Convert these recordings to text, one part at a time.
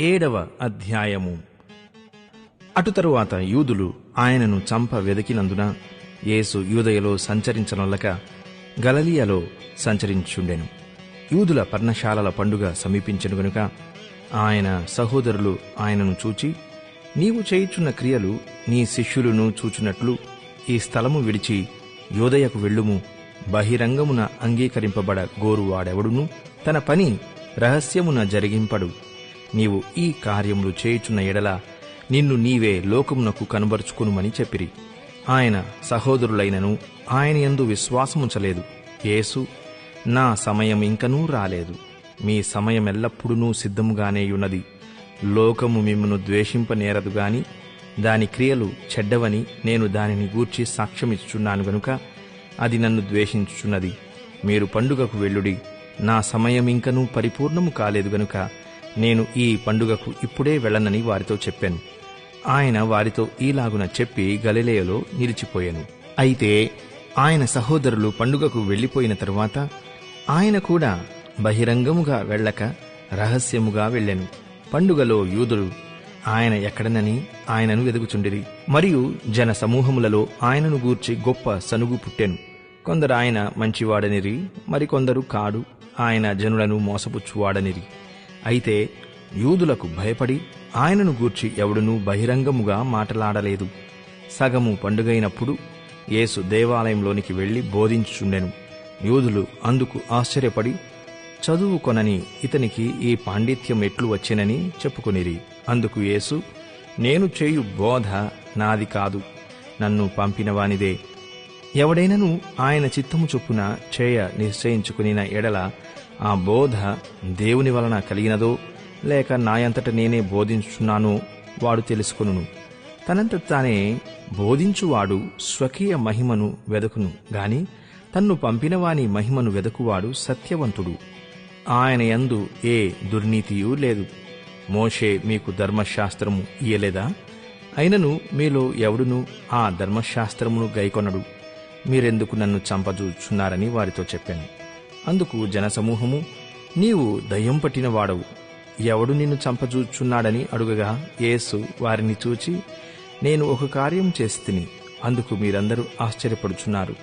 ఏడవ అధ్యాయము. అటు తరువాత యూదులు ఆయనను చంప వెదికినందున యేసు యూదయలో సంచరించనొల్లక గలలియలో సంచరించుండెను. యూదుల పర్ణశాలల పండుగ సమీపించను గనుక ఆయన సహోదరులు ఆయనను చూచి నీవు చేయుచున్న క్రియలు నీ శిష్యులను చూచున్నట్లు ఈ స్థలము విడిచి యోదయకు వెళ్ళుము. బహిరంగమున అంగీకరింపబడ గోరువాడెవడును తన పని రహస్యమున జరిగింపడు. నీవు ఈ కార్యములు చేయుచున్న ఎడల నిన్ను నీవే లోకమునకు కనబరుచుకునుమని చెప్పిరి. ఆయన సహోదరులైనను ఆయన ఎందు విశ్వాసముంచలేదు. యేసు నా సమయం ఇంకనూ రాలేదు. మీ సమయం ఎల్లప్పుడూ సిద్ధముగానే ఉన్నది. లోకము మిమ్మను ద్వేషింపనేరదు గాని దాని క్రియలు చెడ్డవని నేను దానిని గూర్చి సాక్ష్యమిచ్చుచున్నాను గనుక అది నన్ను ద్వేషించుచున్నది. మీరు పండుగకు వెళ్ళుడి. నా సమయం ఇంకనూ పరిపూర్ణము కాలేదు గనుక నేను ఈ పండుగకు ఇప్పుడే వెళ్ళనని వారితో చెప్పాను. ఆయన వారితో ఈలాగున చెప్పి గలిలేయలో నిలిచిపోయాను. అయితే ఆయన సహోదరులు పండుగకు వెళ్ళిపోయిన తరువాత ఆయన కూడా బహిరంగముగా వెళ్ళక రహస్యముగా వెళ్ళాను. పండుగలో యూదులు ఆయన ఎక్కడనని ఆయనను వెదుగుచుండిరి మరియు జన సమూహములలో ఆయనను గూర్చి గొప్ప సనుగు పుట్టాను. కొందరు ఆయన మంచివాడనిరి మరికొందరు కాడు. ఆయన జనులను మోసపుచ్చువాడనిరి. అయితే యూదులకు భయపడి ఆయనను గూర్చి ఎవడునూ బహిరంగముగా మాటలాడలేదు. సగము పండుగైనప్పుడు యేసు దేవాలయంలోనికి వెళ్ళి బోధించుచుండెను. యూదులు అందుకు ఆశ్చర్యపడి చదువుకొనని ఇతనికి ఈ పాండిత్యం ఎట్లు వచ్చినని చెప్పుకునిరి. అందుకు యేసు నేను చేయు బోధ నాది కాదు. నన్ను పంపినవానిదే ఎవడైనను ఆయన చిత్తము చొప్పున చేయ నిశ్చయించుకునిన ఎడల ఆ బోధ దేవుని వలన కలిగినదో లేక నాయంతట నేనే బోధించున్నానో వాడు తెలుసుకును తనంత తానే బోధించువాడు స్వకీయ మహిమను వెదకును గాని తన్ను పంపినవాని మహిమను వెదకువాడు సత్యవంతుడు. ఆయన యందు ఏ దుర్నీతియూ లేదు. మోషే మీకు ధర్మశాస్త్రము ఇయ్యలేదా? అయినను మీలో ఎవడును ఆ ధర్మశాస్త్రమును గైకొనడు. మీరెందుకు నన్ను చంపజూచున్నారని వారితో చెప్పాను. అందుకు జనసమూహము నీవు దయ్యం పట్టిన వాడవు. ఎవడు నిన్ను చంపజూచున్నాడని అడుగగా యేసు వారిని చూచి నేను ఒక కార్యం చేస్తిని. అందుకు మీరందరూ ఆశ్చర్యపడుచున్నారు.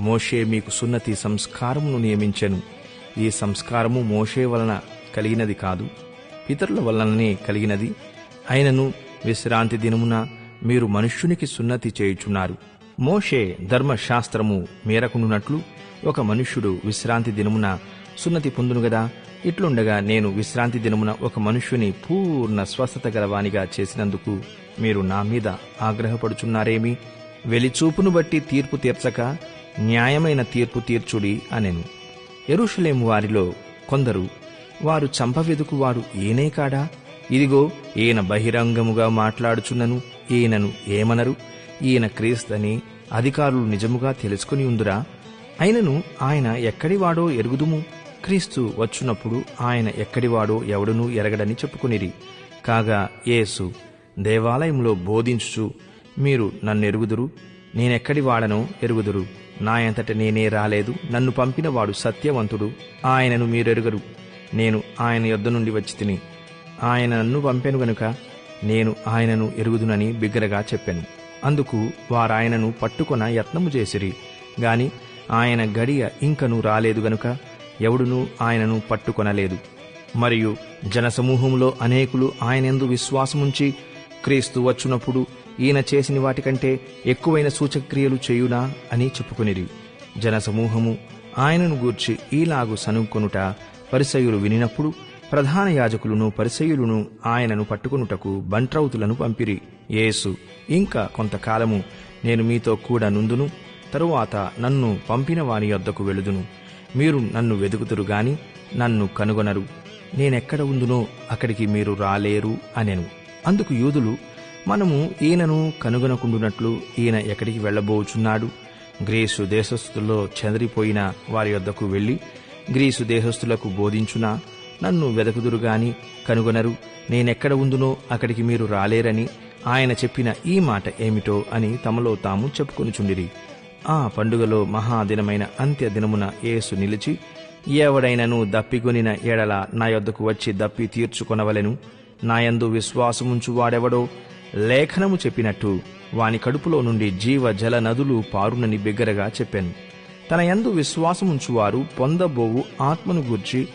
మోషే మీకు సున్నతి సంస్కారమును నియమించెను. ఈ సంస్కారము మోషే వలన కలిగినది కాదు పితరుల వలననే కలిగినది. అయినను విశ్రాంతి దినమున మీరు మనుష్యునికి సున్నతి చేయుచున్నారు. మోషే ధర్మశాస్త్రము మేరకునున్నట్లు ఒక మనుష్యుడు విశ్రాంతి దినమున సున్నతి పొందును గదా? ఇట్లుండగా నేను విశ్రాంతి దినమున ఒక మనుష్యుని పూర్ణ స్వస్థత గలవానిగా చేసినందుకు మీరు నా మీద ఆగ్రహపడుచున్నారేమి? వెలిచూపును బట్టి తీర్పు తీర్చక న్యాయమైన తీర్పు తీర్చుడి అనెను. ఎరుషలేము వారిలో కొందరు వారు చంపవెదుకు వారు ఏనే కాడా? ఇదిగో ఈయన బహిరంగముగా మాట్లాడుచున్నను ఈయనను ఏమనరు? ఈయన క్రీస్తని అధికారులు నిజముగా తెలుసుకుని ఉందురా? అయినను ఆయన ఎక్కడివాడో ఎరుగుదుము? క్రీస్తు వచ్చునప్పుడు ఆయన ఎక్కడివాడో ఎవడునూ ఎరగడని చెప్పుకునిరి. కాగా యేసు దేవాలయంలో బోధించుచు మీరు నన్నెరుగుదురు? నేనెక్కడి వాడనో ఎరుగుదురు నాయంతట నేనే రాలేదు. నన్ను పంపిన వాడు సత్యవంతుడు. ఆయనను మీరెరుగరు. నేను ఆయన యొద్ద నుండి వచ్చి తిని ఆయన నన్ను పంపాను గనుక నేను ఆయనను ఎరుగుదునని బిగ్గరగా చెప్పాను. అందుకు వారాయనను పట్టుకొన యత్నము చేసిరి. గాని ఆయన గడియ ఇంకను రాలేదు గనుక ఎవడునూ ఆయనను పట్టుకొనలేదు. మరియు జనసమూహంలో అనేకులు ఆయనందు విశ్వాసముంచి క్రీస్తు వచ్చునప్పుడు ఈయన చేసిన వాటికంటే ఎక్కువైన సూచక్రియలు చేయునా అని చెప్పుకునిరి. జనసమూహము ఆయనను గూర్చి ఈలాగు సనుక్కొనుట పరిసయులు వినినప్పుడు ప్రధాన యాజకులను పరిసయులను ఆయనను పట్టుకొనుటకు బంట్రౌతులను పంపిరి. యేసు ఇంకా కొంతకాలము నేను మీతో కూడా నుందును తరువాత నన్ను పంపిన వాని యొద్దకు వెళుదును మీరు నన్ను వెదుకుతురు గాని నన్ను కనుగొనరు. నేనెక్కడ ఉందునో అక్కడికి మీరు రాలేరు అనెను. అందుకు యూదులు మనము ఈయనను కనుగొనకుండునట్లు ఈయన ఎక్కడికి వెళ్ళబోచున్నాడు? గ్రీసు దేశస్థుల్లో చెదరిపోయిన వారి వద్దకు వెళ్ళి గ్రీసు దేశస్థులకు బోధించునా? నన్ను వెదకుదురుగాని కనుగొనరు. నేనెక్కడ ఉందునో అక్కడికి మీరు రాలేరని ఆయన చెప్పిన ఈ మాట ఏమిటో అని తమలో తాము చెప్పుకొనుచుండిరి. ఆ పండుగలో మహాదినమైన అంత్య దినమున యేసు నిలిచి ఎవడైనను దప్పిగొనిన ఎడల నా యొద్దకు వచ్చి దప్పి తీర్చుకొనవలెను. నాయందు విశ్వాసముంచు వాడెవడో లేఖనము చెప్పినట్టు వాని కడుపులో నుండి జీవ జల నదులు పారునని బిగ్గరగా చెప్పాను. తన యందు విశ్వాసముంచువారు పొందబోవు ఆత్మను గూర్చి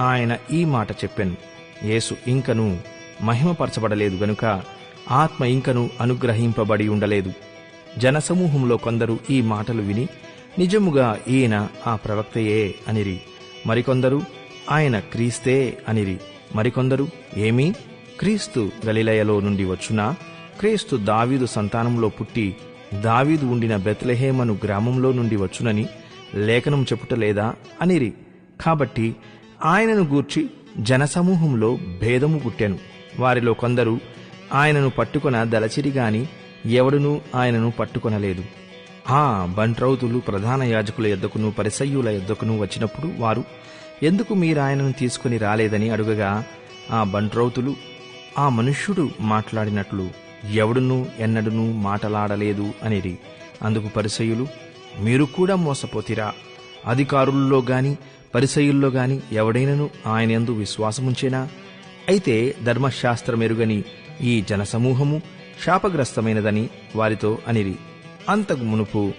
ఆయన ఈ మాట చెప్పాను. యేసు ఇంకను మహిమపరచబడలేదు గనుక ఆత్మ ఇంకను అనుగ్రహింపబడి ఉండలేదు. జనసమూహంలో కొందరు ఈ మాటలు విని నిజముగా ఈయన ఆ ప్రవక్తయే అనిరి. మరికొందరు ఆయన క్రీస్తే అనిరి. మరికొందరు ఏమీ? క్రీస్తు గలిలయలో నుండి వచ్చునా? క్రీస్తు దావీదు సంతానంలో పుట్టి దావీదు ఉండిన బెత్లెహేమను గ్రామంలో నుండి వచ్చునని లేఖనం చెప్పుటలేదా అనిరి. కాబట్టి ఆయనను గూర్చి జనసమూహంలో భేదము పుట్టెను. వారిలో కొందరు ఆయనను పట్టుకొన దలచిరిగాని ఎవడునూ ఆయనను పట్టుకొనలేదు. ఆ బంట్రౌతులు ప్రధాన యాజకుల యొద్దకును పరిసయ్యుల యొద్దకును వచ్చినప్పుడు వారు ఎందుకు మీరాయనను తీసుకుని రాలేదని అడుగగా ఆ బంట్రౌతులు ఆ మనుష్యుడు మాట్లాడినట్లు ఎవడునూ ఎన్నడునూ మాటలాడలేదు అనేది అందుకు పరిసయులు మీరు కూడా మోసపోతిరా. అధికారుల్లో గాని పరిసయుల్లో గాని ఎవడైనను ఆయన యందు విశ్వాసముంచేనా? అయితే ధర్మశాస్త్రమెరుగని ఈ జనసమూహము శాపగ్రస్తమైనదని వారితో అనిరి. అంతకు మునుపు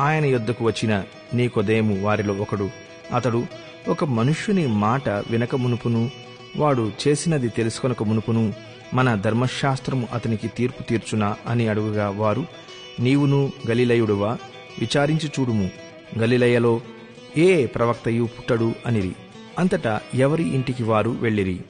ఆయన యొద్దకు వచ్చిన నీకొదేము వారిలో ఒకడు. అతడు ఒక మనుష్యుని మాట వినక మునుపును వాడు చేసినది తెలుసుకొనక మునుపును మన ధర్మశాస్త్రము అతనికి తీర్పు తీర్చునా అని అడుగుగా వారు నీవును గలిలయుడువా? విచారించి చూడుము. గలిలయలో ఏ ప్రవక్తయు పుట్టడు అనిరి. అంతటా ఎవరి ఇంటికి వారు వెళ్ళిరి?